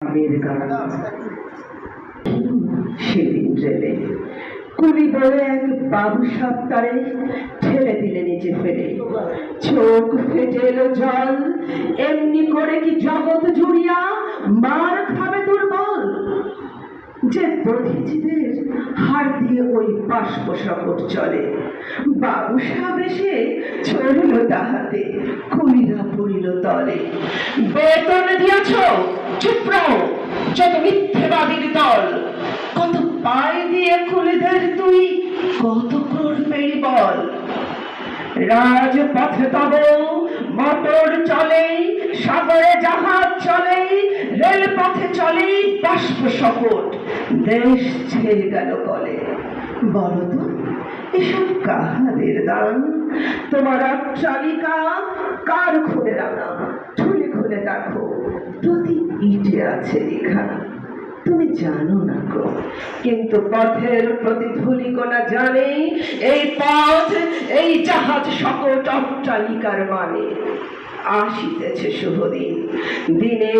মেয়ের গান সেদিন রেলে কুলি বলে এক বাবু সাপ্তারে ঠেলে দিলে নিচে ফেলে চোখ ফেটে এলো জল এমনি করে কি জগৎ জুড়িয়া মার খাবে দুর্বল। যে দিয়ে ওই বাষ্প শকট চলে। বাবু এসে চলিল তাহাতে কুলিরা পড়িল তলে। বেতন দিয়েছ? চুপ যত মিথ্যেবাদীর দল। কত পায়ে দিয়ে কুলিদের তুই, কত করবে বল। রাজপথে তব, মোটর চলে, সাগরে জাহাজ চলে, রেলপথে চলে বাষ্প শকট দেশ ছেড়ে গেল কলে। বলো তো এসব কাহাদের দান তোমার অট্টালিকা কার খুলে রানা ঠুলে খুলে দেখো, প্রতি ইটে আছে লেখা। তুমি জানো না গো, কিন্তু পথের প্রতি ধুলিকণা জানে, এই পথ, এই জাহাজ সকট অট্টালিকার মানে। আসিতেছে শুভদিন, দিনে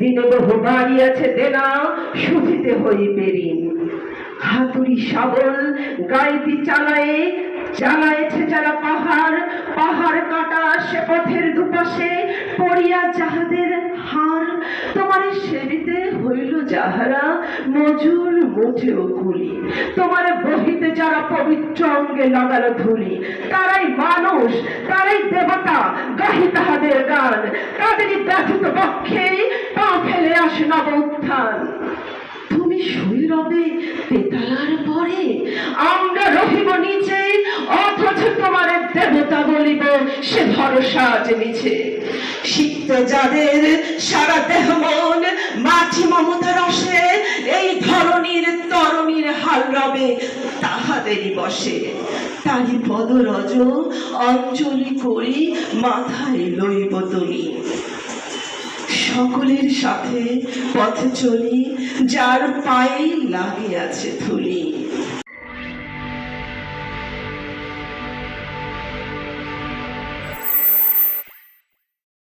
দিনে বহু বাড়ি আছে দেনা শুধিতে হইবে ঋণ হাতুড়ি শাবল গাইতি চালায়ে, চালায়েছে যারা পাহাড় পাহাড় কাটা সে পথের দুপাশে পড়িয়া যাহাদের হার। তোমার সেদিতে হইল যাহারা মজুর মোটেও কুলি। তোমার বহিতে যারা পবিত্র অঙ্গে লাগালো ধুলি, তারাই মানুষ, তারাই দেবতা, গাহি তাহাদের গান। তাদেরই ব্যথিত পক্ষে পা ফেলে আসে নব উত্থান। তুমি শুই রবে তেতালার পরে আমরা রহিব নিচে অথচ তোমার দেবতা বলিব, সে ভরসা আজ মিছে সিক্ত যাদের সারা দেহ মন মাটি মমতা রসে, এই ধরনীর তরণীর হাল রবে তাহাদেরই বসে। তারি পদ রজ অঞ্জলি করি, মাথায় লইব তুমি। সকলের সাথে পথে চলি যার পায়েই লাগে আছে ধুলি।